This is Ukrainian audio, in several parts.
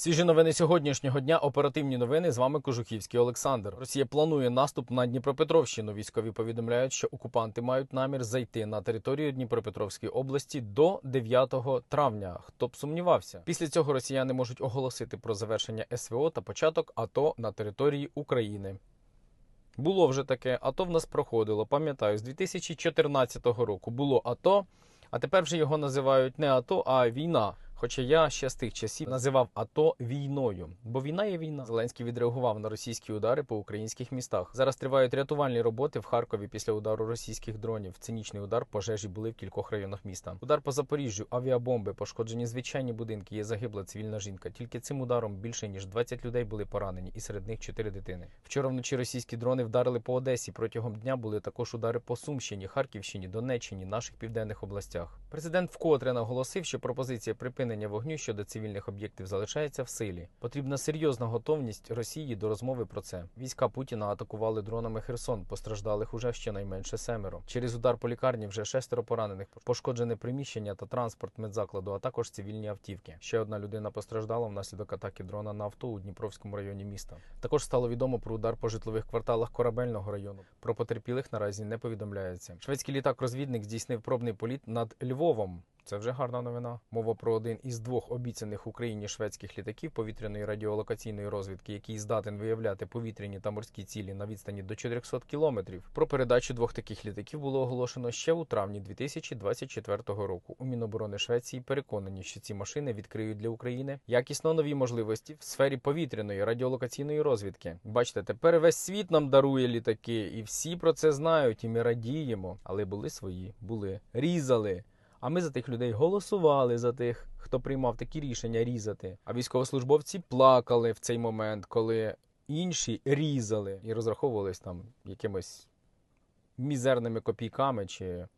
Свіжі новини сьогоднішнього дня. Оперативні новини з вами Кожухівський Олександр. Росія планує наступ на Дніпропетровщину. Військові повідомляють, що окупанти мають намір зайти на територію Дніпропетровської області до 9 травня. Хто б сумнівався? Після цього росіяни можуть оголосити про завершення СВО та початок АТО на території України. Було вже таке, АТО в нас проходило. Пам'ятаю, з 2014 року було АТО, а тепер вже його називають не АТО, а війна. Хоча я ще з тих часів називав АТО війною, бо війна є війна. Зеленський відреагував на російські удари по українських містах. Зараз тривають рятувальні роботи в Харкові після удару російських дронів. Цинічний удар пожежі були в кількох районах міста. Удар по Запоріжжю, авіабомби, пошкоджені звичайні будинки. Є загибла цивільна жінка. Тільки цим ударом більше ніж 20 людей були поранені, і серед них 4 дитини. Вчора вночі російські дрони вдарили по Одесі. Протягом дня були також удари по Сумщині, Харківщині, Донеччині, наших південних областях. Президент вкотре наголосив, що пропозиція припинення вогню щодо цивільних об'єктів залишається в силі. Потрібна серйозна готовність Росії до розмови про це. Війська Путіна атакували дронами Херсон. Постраждалих уже щонайменше семеро. Через удар по лікарні вже шестеро поранених. Пошкоджене приміщення та транспорт медзакладу, а також цивільні автівки. Ще одна людина постраждала внаслідок атаки дрона на авто у Дніпровському районі міста. Також стало відомо про удар по житлових кварталах корабельного району. Про потерпілих наразі не повідомляється. Шведський літак-розвідник здійснив пробний політ над Львовом. Це вже гарна новина. Мова про один із двох обіцяних Україні шведських літаків повітряної радіолокаційної розвідки, який здатен виявляти повітряні та морські цілі на відстані до 400 кілометрів. Про передачу двох таких літаків було оголошено ще у травні 2024 року. У Міноборони Швеції переконані, що ці машини відкриють для України якісно нові можливості в сфері повітряної радіолокаційної розвідки. Бачите, тепер весь світ нам дарує літаки, і всі про це знають, і ми радіємо. Але були свої, були різали. А ми за тих людей голосували за тих, хто приймав такі рішення різати. А військовослужбовці плакали в цей момент, коли інші різали і розраховувались там якимось мізерними копійками чи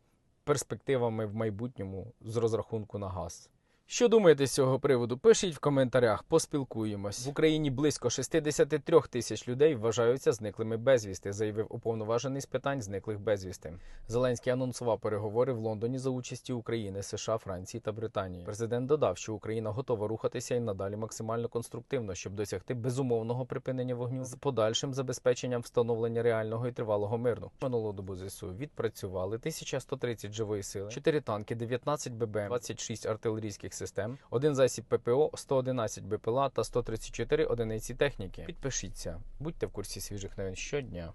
перспективами в майбутньому з розрахунку на газ. Що думаєте з цього приводу? Пишіть в коментарях, поспілкуємось. В Україні близько 63 тисяч людей вважаються зниклими безвісти, заявив уповноважений з питань зниклих безвісти. Зеленський анонсував переговори в Лондоні за участі України, США, Франції та Британії. Президент додав, що Україна готова рухатися і надалі максимально конструктивно, щоб досягти безумовного припинення вогню з подальшим забезпеченням встановлення реального і тривалого миру. Минулого добу ЗСУ відпрацювали 1130 живої сили, 4 танки, 19 ББ, 26 артилерійських систем, один засіб ППО, 111 БПЛА та 134 одиниці техніки. Підпишіться, будьте в курсі свіжих новин щодня.